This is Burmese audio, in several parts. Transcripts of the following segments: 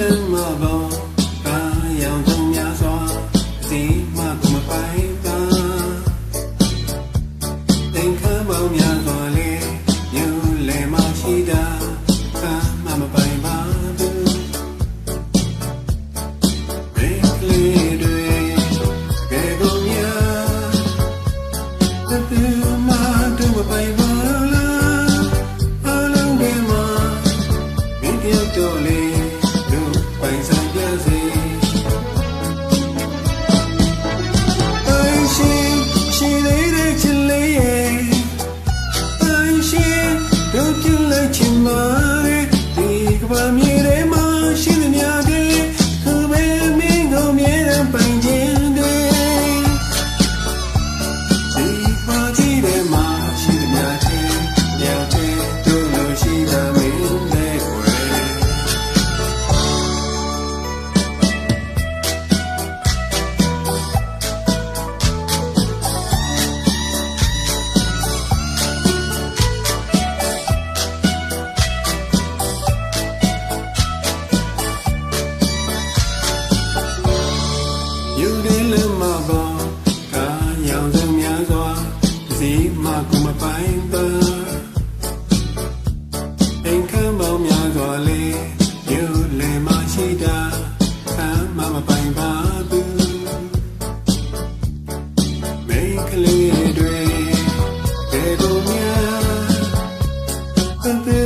လမ်းမှာပေါ်ကာရောင်ကြောင့်များစွာစီမကူမပိုင်သာသင်ခမ်းပေါင်းများစွာလေညူလဲမရှိတာခမ်းမမပိုင်ပါဘူးရေကလေးတွေကဲကုန်များသတိ She didn't ယူရင်းလည်းမပါကာရောင်စုံများစွာစီမကူမပိုင်ပါအင်ခံပေါင်းများစွာလေးယူလည်းမရှိတာခံမမပိုင်ပါဘူးမိန်ကလေးတွေဘယ်ကိုများသင်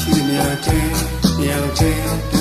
ရှိသမျှတဲ့တယောက်ချင်းတူ